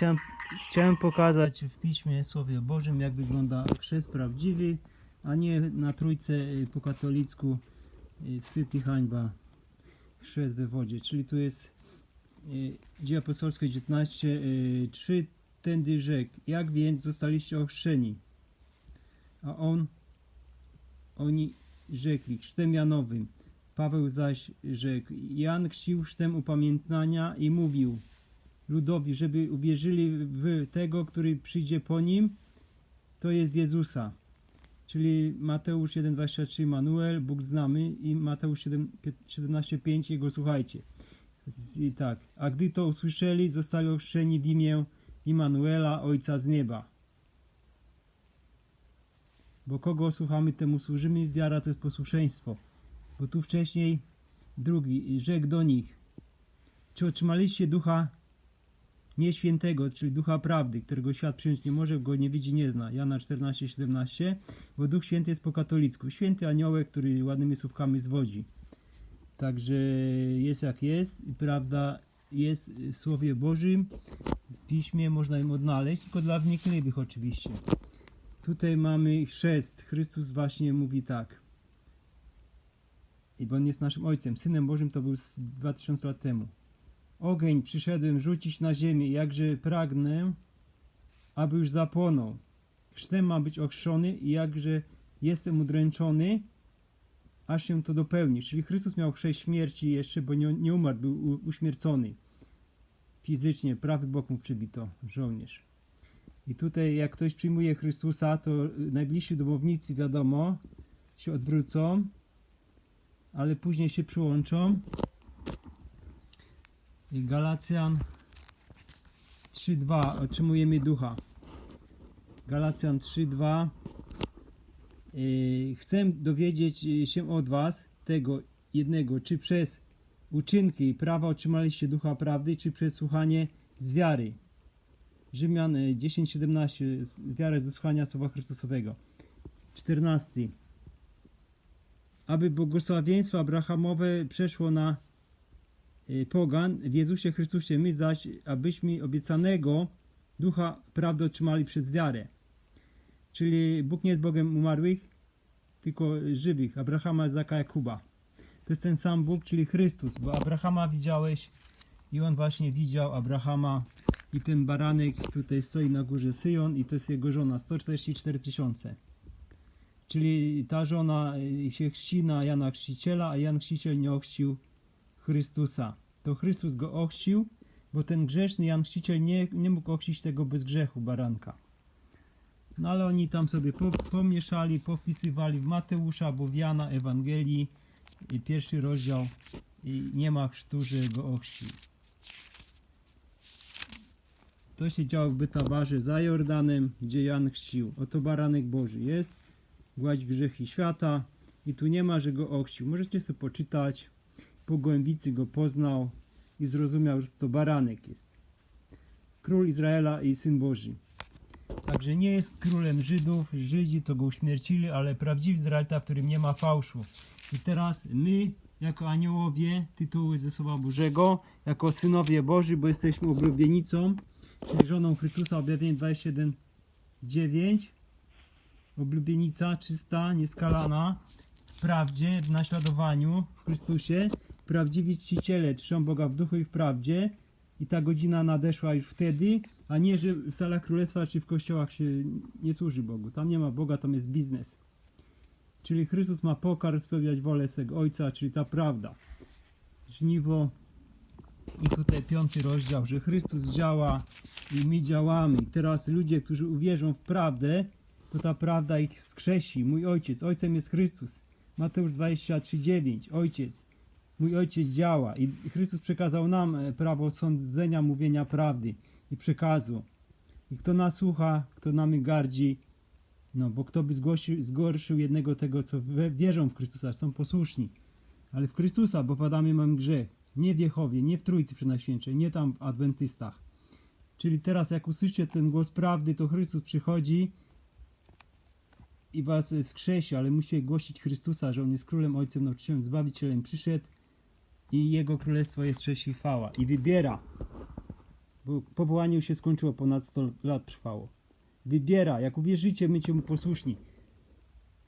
Chciałem, chciałem pokazać w Piśmie Słowie Bożym, jak wygląda chrzest prawdziwy, a nie na trójce y, po katolicku y, wstyd i hańba chrzest we wodzie. Czyli tu jest y, Dzieje Apostolskie 19, y, trzy tędy rzekł, jak więc zostaliście ochrzczeni? A on, oni rzekli, chrztem Janowym. Paweł zaś rzekł, Jan chrzcił chrztem upamiętania i mówił, ludowi, żeby uwierzyli w tego, który przyjdzie po nim, to jest Jezusa. Czyli Mateusz 1,23 Manuel, Bóg znamy i Mateusz 7 17,5 Jego słuchajcie. I tak, a gdy to usłyszeli, zostali ochrzczeni w imię Immanuela, Ojca z nieba. Bo kogo słuchamy, temu służymy. Wiara to jest posłuszeństwo. Bo tu wcześniej drugi rzekł do nich, czy otrzymaliście ducha nie świętego, czyli ducha prawdy, którego świat przyjąć nie może, go nie widzi, nie zna. Jana 14, 17, bo duch święty jest po katolicku. Święty aniołek, który ładnymi słówkami zwodzi. Także jest jak jest prawda jest w Słowie Bożym, w Piśmie można ją odnaleźć, tylko dla wnikliwych oczywiście. Tutaj mamy chrzest. Chrystus właśnie mówi tak. I bo on jest naszym Ojcem. Synem Bożym to był z 2000 lat temu. Ogień przyszedłem rzucić na ziemię, jakże pragnę, aby już zapłonął. Chrztem ma być ochrzczony i jakże jestem udręczony, aż się to dopełni. Czyli Chrystus miał chrzest śmierci jeszcze, bo nie, nie umarł, był u, uśmiercony. Fizycznie, prawy bok mu przybito, żołnierz. I tutaj jak ktoś przyjmuje Chrystusa, to najbliżsi domownicy, wiadomo, się odwrócą, ale później się przyłączą. Galacjan 3.2 otrzymujemy ducha. Galacjan 3.2 Yy, Chcę dowiedzieć się od Was tego jednego, czy przez uczynki i prawa otrzymaliście ducha prawdy, czy przez słuchanie z wiary. Rzymian y, 10:17 wiarę ze słuchania słowa Chrystusowego. 14. Aby błogosławieństwo Abrahamowe przeszło na pogan w Jezusie Chrystusie, my zaś, abyśmy obiecanego ducha prawdy otrzymali przez wiarę. Czyli Bóg nie jest Bogiem umarłych, tylko żywych. Abrahama, Izaka, Jakuba. To jest ten sam Bóg, czyli Chrystus, bo Abrahama widziałeś i on właśnie widział Abrahama i ten baranek tutaj stoi na górze Syjon i to jest jego żona, 144 tysiące. Czyli ta żona y, się chrzci na Jana Chrzciciela, a Jan Chrzciciel nie ochrzcił Chrystusa. To Chrystus go ochrzcił, bo ten grzeszny Jan Chrzciciel nie, nie mógł ochrzcić tego bez grzechu baranka. No ale oni tam sobie po, pomieszali, powpisywali w Mateusza, bo w Jana Ewangelii i pierwszy rozdział i nie ma chrztu, że go ochrzcił. To się działo w Bytawarze za Jordanem, gdzie Jan chrzcił. Oto baranek Boży jest, gładź grzechy świata i tu nie ma, że go ochrzcił. Możecie sobie poczytać, po głębicy go poznał i zrozumiał, że to baranek jest. Król Izraela i Syn Boży. Także nie jest królem Żydów, Żydzi to go uśmiercili, ale prawdziwy Izraelita, w którym nie ma fałszu. I teraz my, jako aniołowie, tytuły ze Słowa Bożego, jako synowie Boży, bo jesteśmy oblubienicą, czyli żoną Chrystusa, objawienie 21, 9, oblubienica czysta, nieskalana, w prawdzie, w naśladowaniu w Chrystusie, prawdziwi czciciele czczą Boga w duchu i w prawdzie, i ta godzina nadeszła już wtedy, a nie, że w salach królestwa czy w kościołach się nie służy Bogu. Tam nie ma Boga, tam jest biznes. Czyli Chrystus ma pokar spełniać wolę swego Ojca, czyli ta prawda. Żniwo i tutaj piąty rozdział, że Chrystus działa i my działamy. Teraz ludzie, którzy uwierzą w prawdę, to ta prawda ich skrzesi. Mój Ojciec, Ojcem jest Chrystus. Mateusz 23,9. Ojciec. Mój ojciec działa i Chrystus przekazał nam e, prawo sądzenia, mówienia prawdy i przekazu. I kto nas słucha, kto nami gardzi, no bo kto by zgłosił, zgorszył jednego tego, co we, wierzą w Chrystusa, są posłuszni. Ale w Chrystusa, bo w Adamie mam grzech. Nie w Jehowie, nie w Trójcy Przenajświętszej, nie tam w Adwentystach. Czyli teraz jak usłyszycie ten głos prawdy, to Chrystus przychodzi i was e, wskrzesi, ale musicie głosić Chrystusa, że On jest Królem, Ojcem, Nauczycielem, Zbawicielem, przyszedł i Jego Królestwo jest cześć i chwała. I wybiera. bo powołanie już się skończyło, ponad 100 lat trwało. Wybiera, jak uwierzycie, będziecie mu posłuszni.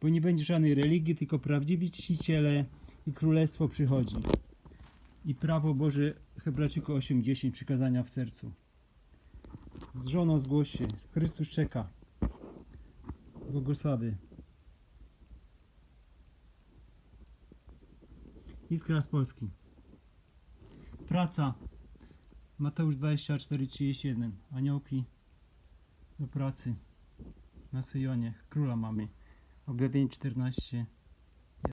Bo nie będzie żadnej religii, tylko prawdziwi czciciele i królestwo przychodzi. I prawo Boże, Hebrajczyku 8:10 przykazania w sercu. Z żoną zgłoś się. Chrystus czeka. Błogosławy. Iskra z Polski. Praca. Mateusz 24:31. Aniołki do pracy. Na Syjonie. Króla mamy. Objawienie 14.